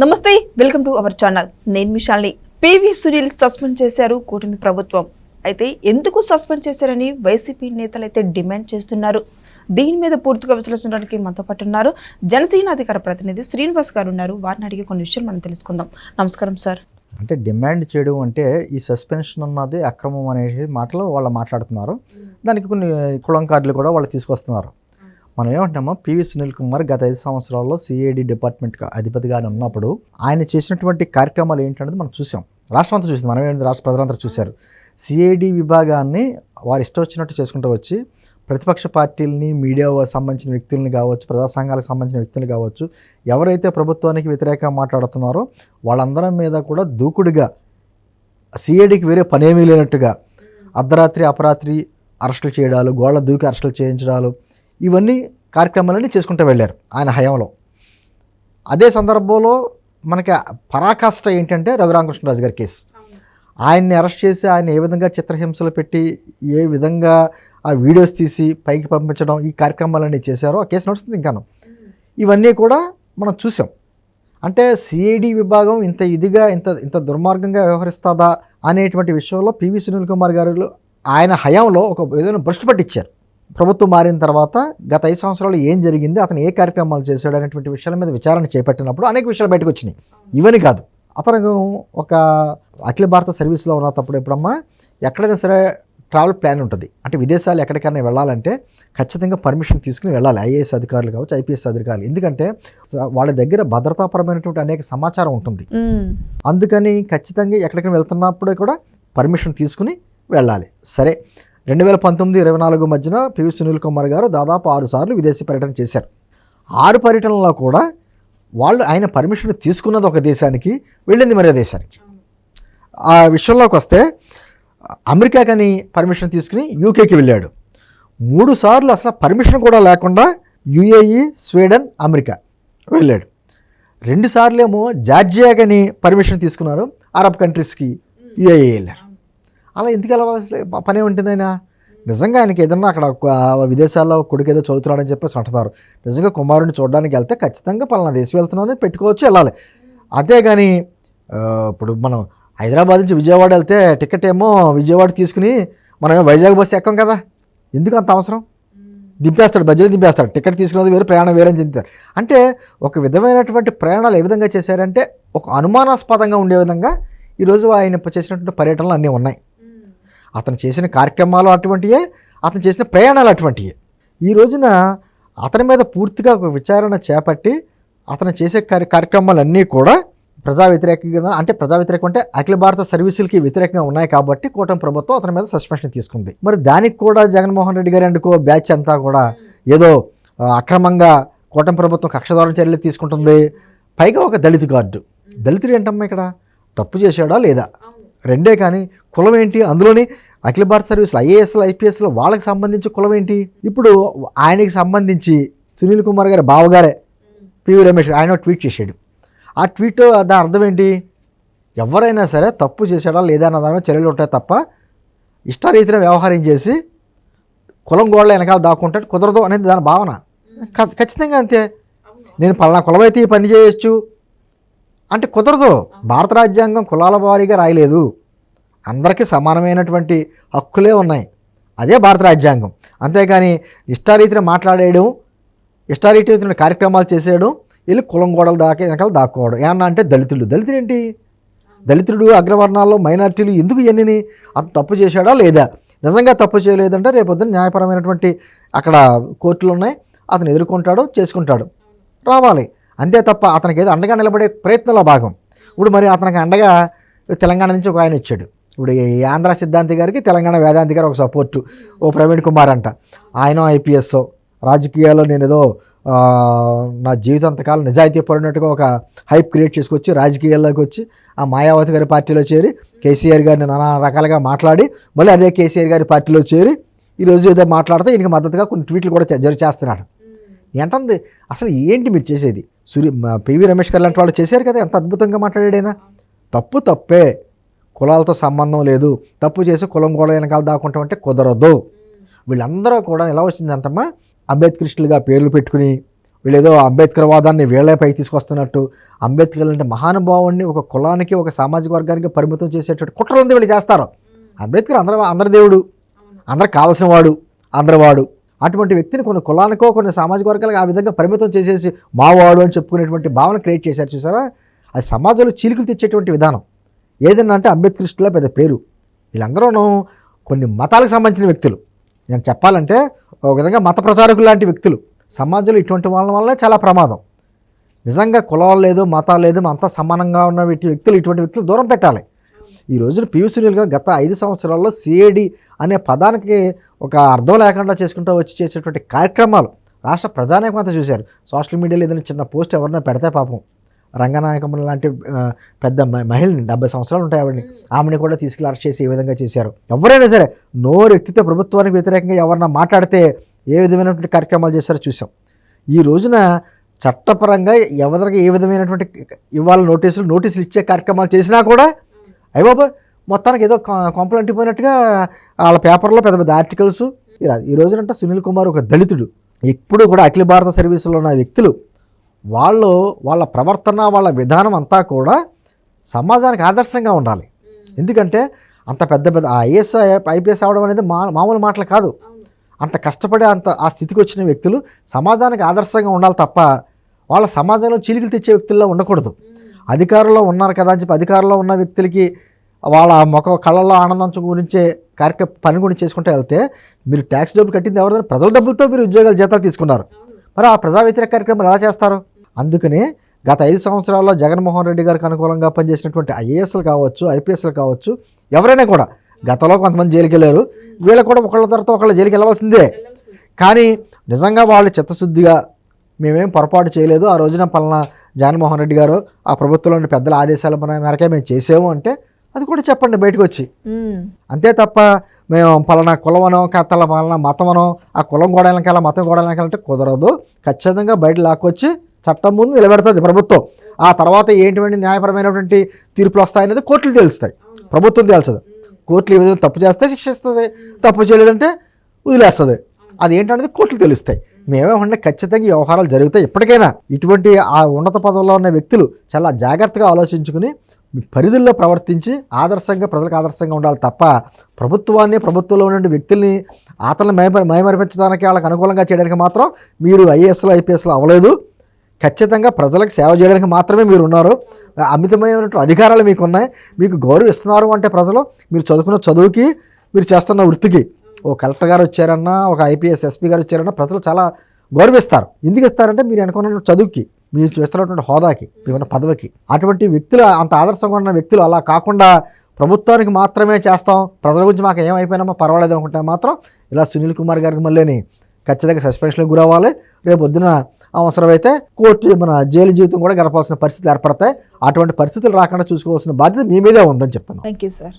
నమస్తే welcome to our channel. నేను మిషాల్ని PV Sunil suspend చేశారు కూటమి ప్రభుత్వం. అయితే ఎందుకు సస్పెండ్ చేశారని వైసీపీ నేతలు అయితే డిమాండ్ చేస్తున్నారు. దీని మీద పూర్తిగా విశ్లేషించడానికి మనతో పాటు ఉన్నారు. జనసేన అధికార ప్రతినిధి శ్రీనివాస్ గారు ఉన్నారు. వారిని అడిగే కొన్ని విషయాలు మనం తెలుసుకుందాం. నమస్కారం సార్. అంటే డిమాండ్ చేయడం అంటే ఈ సస్పెన్షన్ అన్నది అక్రమం అనే మాటలు వాళ్ళు మాట్లాడుతున్నారు. దానికి కొన్ని కులంకార్డులు కూడా వాళ్ళు తీసుకొస్తున్నారు. మనం ఏమంటున్నామో పివి సునీల్ కుమార్ గత ఐదు సంవత్సరాల్లో సిఐడి డిపార్ట్మెంట్ అధిపతిగా ఉన్నప్పుడు ఆయన చేసినటువంటి కార్యక్రమాలు ఏంటనేది మనం చూసాం. రాష్ట్రం అంతా చూసింది. మనం ఏంటి రాష్ట్ర ప్రజలంతా చూశారు. సిఐడి విభాగాన్ని వారు ఇష్టం వచ్చినట్టు చేసుకుంటూ వచ్చి ప్రతిపక్ష పార్టీలని మీడియా సంబంధించిన వ్యక్తుల్ని కావచ్చు ప్రజా సంఘాలకు సంబంధించిన వ్యక్తులు కావచ్చు ఎవరైతే ప్రభుత్వానికి వ్యతిరేకంగా మాట్లాడుతున్నారో వాళ్ళందరం మీద కూడా దూకుడుగా సిఐడికి వేరే పనేమీ లేనట్టుగా అర్ధరాత్రి అపరాత్రి అరెస్టులు చేయడాలు గోళ్ళ దూకి అరెస్టులు చేయించడాలు ఇవన్నీ కార్యక్రమాలన్నీ చేసుకుంటూ వెళ్ళారు ఆయన హయాంలో. అదే సందర్భంలో మనకి పరాకాష్ట ఏంటంటే రఘురామకృష్ణరాజు గారి కేసు. ఆయన్ని అరెస్ట్ చేసి ఆయన ఏ విధంగా చిత్రహింసలు పెట్టి ఏ విధంగా ఆ వీడియోస్ తీసి పైకి పంపించడం ఈ కార్యక్రమాలన్నీ చేశారో ఆ కేసు నడుస్తుంది ఇంకాను. ఇవన్నీ కూడా మనం చూసాం. అంటే సిఐడి విభాగం ఇంత ఇదిగా ఇంత ఇంత దుర్మార్గంగా వ్యవహరిస్తుందా అనేటువంటి విషయంలో పివి సునీల్ కుమార్ గారు ఆయన హయాంలో ఒక ఏదైనా భ్రష్టు పట్టించారు ప్రభుత్వం మారిన తర్వాత గత ఐదు సంవత్సరాలు ఏం జరిగింది అతను ఏ కార్యక్రమాలు చేశాడు అనేటువంటి విషయాల మీద విచారణ చేపట్టినప్పుడు అనేక విషయాలు బయటకు వచ్చినాయి. ఇవని కాదు. అతను ఒక అఖిల భారత సర్వీస్లో ఉన్నప్పుడు ఎప్పుడమ్మా ఎక్కడైనా సరే ట్రావెల్ ప్లాన్ ఉంటుంది. అంటే విదేశాలు ఎక్కడికైనా వెళ్ళాలంటే ఖచ్చితంగా పర్మిషన్ తీసుకుని వెళ్ళాలి. ఐఏఎస్ అధికారులు కావచ్చు ఐపీఎస్ అధికారులు. ఎందుకంటే వాళ్ళ దగ్గర భద్రతాపరమైనటువంటి అనేక సమాచారం ఉంటుంది. అందుకని ఖచ్చితంగా ఎక్కడికైనా వెళ్తున్నప్పుడు కూడా పర్మిషన్ తీసుకుని వెళ్ళాలి. సరే. రెండు వేల పంతొమ్మిది ఇరవై నాలుగు మధ్యన పివి సునీల్ కుమార్ గారు దాదాపు ఆరు సార్లు విదేశీ పర్యటన చేశారు. ఆరు పర్యటనలో కూడా వాళ్ళు ఆయన పర్మిషన్ తీసుకున్నది ఒక దేశానికి వెళ్ళింది మరో దేశానికి. ఆ విషయంలోకి వస్తే అమెరికాకని పర్మిషన్ తీసుకుని యూకేకి వెళ్ళాడు. మూడు సార్లు అసలు పర్మిషన్ కూడా లేకుండా యుఏఈ స్వీడన్ అమెరికా వెళ్ళాడు. రెండుసార్లు ఏమో జార్జియా కానీ పర్మిషన్ తీసుకున్నారు అరబ్ కంట్రీస్కి యుఏఈ వెళ్ళారు. అలా ఎందుకు వెళ్ళవలసి పని ఉంటుంది ఆయన? నిజంగా ఆయనకి ఏదన్నా అక్కడ ఒక విదేశాల్లో కొడుకు ఏదో చదువుతున్నాడని చెప్పేసి అంటున్నారు. నిజంగా కుమారుడిని చూడడానికి వెళ్తే ఖచ్చితంగా పలానా దేశం వెళ్తున్నానని పెట్టుకోవచ్చు వెళ్ళాలి. అంతే కానీ ఇప్పుడు మనం హైదరాబాద్ నుంచి విజయవాడ వెళ్తే టికెట్ ఏమో విజయవాడ తీసుకుని మనం వైజాగ్ బస్సు ఎక్కం కదా? ఎందుకు అంత అవసరం? దింపేస్తాడు బజ్జీలు దింపేస్తాడు. టికెట్ తీసుకున్నది వేరే ప్రయాణం వేరే చెందుతారు అంటే ఒక విధమైనటువంటి ప్రయాణాలు ఏ విధంగా చేశారంటే ఒక అనుమానాస్పదంగా ఉండే విధంగా ఈరోజు ఆయన చేసినటువంటి పర్యటనలు అన్నీ ఉన్నాయి. అతను చేసిన కార్యక్రమాలు అటువంటివే అతను చేసిన ప్రయాణాలు అటువంటివే ఈ రోజున అతని మీద పూర్తిగా ఒక విచారణ చేపట్టి అతను చేసే కార్య కార్యక్రమాలన్నీ కూడా ప్రజా వ్యతిరేకంగా అంటే ప్రజా వ్యతిరేకం అంటే అఖిల భారత సర్వీసులకి వ్యతిరేకంగా ఉన్నాయి కాబట్టి కూటమి ప్రభుత్వం అతని మీద సస్పెన్షన్ తీసుకుంది. మరి దానికి కూడా జగన్మోహన్ రెడ్డి గారు అండుకో బ్యాచ్ అంతా కూడా ఏదో అక్రమంగా కూటమి ప్రభుత్వం కక్షదారుణ చర్యలు తీసుకుంటుంది. పైగా ఒక దళిత గార్డు. దళితుడు ఏంటమ్మా ఇక్కడ? తప్పు చేశాడా లేదా? రెండే కానీ కులం ఏంటి? అందులోని అఖిల భారత సర్వీసులు ఐఏఎస్లు ఐపీఎస్లు వాళ్ళకి సంబంధించి కులం ఏంటి? ఇప్పుడు ఆయనకి సంబంధించి సునీల్ కుమార్ గారి బావగారే పివి రమేష్ ఆయన ట్వీట్ చేశాడు. ఆ ట్వీట్ దాని అర్థం ఏంటి? ఎవరైనా సరే తప్పు చేశాడా లేదా అన్న దాని చర్యలు ఉంటాయి తప్ప ఇష్టరీతిన వ్యవహారం చేసి కులం గోళ్ళ వెనకాల దాక్కుంటాడు కుదరదు అనేది దాని భావన. ఖచ్చితంగా అంతే. నేను పలానా కులం అయితే ఈ పని చేయొచ్చు. అంటే కుదరదు. భారత రాజ్యాంగం కులాల వారీగా రాయలేదు. అందరికీ సమానమైనటువంటి హక్కులే ఉన్నాయి. అదే భారత రాజ్యాంగం. అంతేగాని ఇష్టారీతిన మాట్లాడేయడం ఇష్టారీతిన కార్యక్రమాలు చేసేయడం వెళ్ళి కులం గోడలు దాకే వెనకాల దాక్కోవడం. ఏమన్నా అంటే దళితులు. దళితులు ఏంటి? దళితుడు అగ్రవర్ణాల్లో మైనార్టీలు ఎందుకు ఇవన్నీ అంత తప్పు చేశాడా లేదా? నిజంగా తప్పు చేయలేదంటే రేపొద్దున న్యాయపరమైనటువంటి అక్కడ కోర్టులు ఉన్నాయి. అతను ఎదుర్కొంటాడు చేసుకుంటాడు. రావాలి. అంతే తప్ప అతనికి ఏదో అండగా నిలబడే ప్రయత్నంలో భాగం. ఇప్పుడు మరి అతనికి అండగా తెలంగాణ నుంచి ఒక ఆయన వచ్చాడు. ఇప్పుడు ఈ ఆంధ్ర సిద్ధాంతి గారికి తెలంగాణ వేదాంతి గారు ఒక సపోర్టు ఓ ప్రవీణ్ కుమార్ అంట. ఆయన ఐపీఎస్ రాజకీయాల్లో నేను ఏదో నా జీవితం అంతకాలం నిజాయితీ పడినట్టుగా ఒక హైప్ క్రియేట్ చేసుకొచ్చి రాజకీయాల్లోకి వచ్చి ఆ మాయావతి గారి పార్టీలో చేరి కేసీఆర్ గారిని నానా రకాలుగా మాట్లాడి మళ్ళీ అదే కేసీఆర్ గారి పార్టీలో చేరి ఈరోజు ఏదో మాట్లాడితే ఈయనకి మద్దతుగా కొన్ని ట్వీట్లు కూడా జరి చేస్తున్నాడు. ఏంటంది అసలు ఏంటి మీరు చేసేది? సూర్య పివి రమేష్ గారు లాంటి వాళ్ళు చేశారు కదా ఎంత అద్భుతంగా మాట్లాడాడైనా? తప్పు తప్పే. కులాలతో సంబంధం లేదు. తప్పు చేసి కులం గోడ వెనకాల దాక్కుంటాం అంటే కుదరదు. వీళ్ళందరూ కూడా ఎలా వచ్చిందంటమ్మా? అంబేద్కరిస్టులుగా పేర్లు పెట్టుకుని వీళ్ళేదో అంబేద్కర్ వాదాన్ని వీళ్ళే పైకి తీసుకొస్తున్నట్టు అంబేద్కర్ అంటే మహానుభావుడిని ఒక కులానికి ఒక సామాజిక వర్గానికి పరిమితం చేసేటట్టు కుట్ర ఉంది వీళ్ళు చేస్తారు. అంబేద్కర్ అందరి అందరి దేవుడు. అందరికి కావలసిన వాడు అందరి వాడు. అటువంటి వ్యక్తిని కొన్ని కులానికో కొన్ని సామాజిక వర్గాలకు ఆ విధంగా పరిమితం చేసేసి మావాడు అని చెప్పుకునేటువంటి భావన క్రియేట్ చేశారు చూసారా? అది సమాజంలో చీలికలు తెచ్చేటువంటి విధానం. ఏదన్నా అంటే అంబేద్కరిస్టులో పెద్ద పేరు. వీళ్ళందరూ కొన్ని మతాలకు సంబంధించిన వ్యక్తులు. నేను చెప్పాలంటే ఒక విధంగా మత ప్రచారకులు లాంటి వ్యక్తులు. సమాజంలో ఇటువంటి వాళ్ళ వల్లనే చాలా ప్రమాదం. నిజంగా కులాలు లేదు మతాలు లేదు అంతా సమానంగా ఉన్న వ్యక్తులు ఇటువంటి వ్యక్తులు దూరం పెట్టాలి. ఈ రోజున పివి సునీల్ గారు గత ఐదు సంవత్సరాల్లో సిఏడి అనే పదానికి ఒక అర్థం లేకుండా చేసుకుంటూ వచ్చి చేసేటువంటి కార్యక్రమాలు రాష్ట్ర ప్రజానేకం అంతా చూశారు. సోషల్ మీడియాలో ఏదైనా చిన్న పోస్ట్ ఎవరైనా పెడితే పాపం రంగనాయకమ్మ లాంటి పెద్ద మహిళని డెబ్బై సంవత్సరాలు ఉంటాయి ఆవిడని. ఆమెని కూడా తీసుకెళ్ళి అరెస్ట్ చేసి ఏ విధంగా చేశారు? ఎవరైనా సరే నోరు ఎత్తితే ప్రభుత్వానికి వ్యతిరేకంగా ఎవరన్నా మాట్లాడితే ఏ విధమైనటువంటి కార్యక్రమాలు చేశారో చూసాం ఈ రోజున చట్టపరంగా ఎవరికి ఏ విధమైనటువంటి ఇవాళ నోటీసులు నోటీసులు ఇచ్చే కార్యక్రమాలు చేసినా కూడా అయ్యబాబా మొత్తానికి ఏదో కొంపలు అంటిపోయినట్టుగా వాళ్ళ పేపర్లో పెద్ద పెద్ద ఆర్టికల్స్ ఈ ఈ రోజునంట సునీల్ కుమార్ ఒక దళితుడు. ఇప్పుడు కూడా అఖిల భారత సర్వీసులో ఉన్న వ్యక్తులు వాళ్ళు వాళ్ళ ప్రవర్తన వాళ్ళ విధానం అంతా కూడా సమాజానికి ఆదర్శంగా ఉండాలి. ఎందుకంటే అంత పెద్ద పెద్ద ఐఏఎస్ ఐపీఎస్ అవడం అనేది మా మామూలు మాటలు కాదు. అంత కష్టపడి అంత ఆ స్థితికి వచ్చిన వ్యక్తులు సమాజానికి ఆదర్శంగా ఉండాలి తప్ప వాళ్ళ సమాజంలో చీలికలు తెచ్చే వ్యక్తుల్లో ఉండకూడదు. అధికారంలో ఉన్నారు కదా అని చెప్పి అధికారంలో ఉన్న వ్యక్తులకి వాళ్ళ ముఖ కళ్ళల్లో ఆనందం గురించే కార్యక్రమ పని గురించి చేసుకుంటూ వెళ్తే మీరు ట్యాక్స్ డబ్బులు కట్టింది ఎవరైనా ప్రజల డబ్బులతో మీరు ఉద్యోగాలు జీతాలు తీసుకున్నారు. మరి ఆ ప్రజా వ్యతిరేక కార్యక్రమాలు ఎలా చేస్తారు? అందుకనే గత ఐదు సంవత్సరాల్లో జగన్మోహన్ రెడ్డి గారికి అనుకూలంగా పనిచేసినటువంటి ఐఏఎస్లు కావచ్చు ఐపీఎస్లు కావచ్చు ఎవరైనా కూడా గతంలో కొంతమంది జైలుకి వెళ్ళారు. వీళ్ళు కూడా ఒకళ్ళ తర్వాత ఒకళ్ళ జైలుకి వెళ్ళవలసిందే. కానీ నిజంగా వాళ్ళు చిత్తశుద్ధిగా మేమేం పొరపాటు చేయలేదు. ఆ రోజున పలానా జగన్మోహన్ రెడ్డి గారు ఆ ప్రభుత్వంలోని పెద్దల ఆదేశాల మేరకే మేము చేసాము అంటే అది కూడా చెప్పండి బయటకు వచ్చి అంతే తప్ప మేము పలానా కులమనో కత్తల పలానా మతమనో ఆ కులం గోడలకెళ్ళ మతం గోడలకెళ్ళంటే కుదరదు. ఖచ్చితంగా బయట లాక్కొచ్చి చట్టం ముందు నిలబెడుతుంది ప్రభుత్వం. ఆ తర్వాత ఏంటువంటి న్యాయపరమైనటువంటి తీర్పులు వస్తాయనేది కోర్టులు తెలుస్తాయి. ప్రభుత్వం తెలుస్తుంది కోర్టులు ఏ విధంగా తప్పు చేస్తే శిక్షిస్తుంది తప్పు చేయలేదంటే వదిలేస్తుంది. అది ఏంటనేది కోర్టులు తెలుస్తాయి. మేమేమంటే ఖచ్చితంగా వ్యవహారాలు జరుగుతాయి ఎప్పటికైనా. ఇటువంటి ఆ ఉన్నత పదవుల్లో ఉన్న వ్యక్తులు చాలా జాగ్రత్తగా ఆలోచించుకుని పరిధుల్లో ప్రవర్తించి ఆదర్శంగా ప్రజలకు ఆదర్శంగా ఉండాలి తప్ప ప్రభుత్వాన్ని ప్రభుత్వంలో ఉన్న వ్యక్తుల్ని ఆతలను మయ మయమర్పించడానికి వాళ్ళకి అనుకూలంగా చేయడానికి మాత్రం మీరు ఐఏఎస్లో ఐపీఎస్లో అవ్వలేదు. ఖచ్చితంగా ప్రజలకు సేవ చేయడానికి మాత్రమే మీరు ఉన్నారు. అమితమైనటువంటి అధికారాలు మీకు ఉన్నాయి మీకు గౌరవిస్తున్నారు అంటే ప్రజలు మీరు చదువుకున్న చదువుకి మీరు చేస్తున్న వృత్తికి. ఓ కలెక్టర్ గారు వచ్చారన్నా ఒక ఐపీఎస్ ఎస్పీ గారు వచ్చారన్నా ప్రజలు చాలా గౌరవిస్తారు. ఎందుకు ఇస్తారంటే మీరు అనుకున్న చదువుకి. మీరు చేస్తున్నటువంటి హోదాకి మీకున్న పదవికి. అటువంటి వ్యక్తులు అంత ఆదర్శంగా ఉన్న వ్యక్తులు అలా కాకుండా ప్రభుత్వానికి మాత్రమే చేస్తాం. ప్రజల గురించి మాకు ఏమైపోయినామో పర్వాలేదు అనుకుంటే మాత్రం ఇలా సునీల్ కుమార్ గారికి మళ్ళీని ఖచ్చితంగా సస్పెన్షన్కి గురవ్వాలి. రేపు పొద్దున అవసరమైతే కోర్టు మన జైలు జీవితం కూడా గడపాల్సిన పరిస్థితులు ఏర్పడతాయి. అటువంటి పరిస్థితులు రాకుండా చూసుకోవాల్సిన బాధ్యత మీ మీదే ఉందని చెప్తాను థ్యాంక్ యూ సార్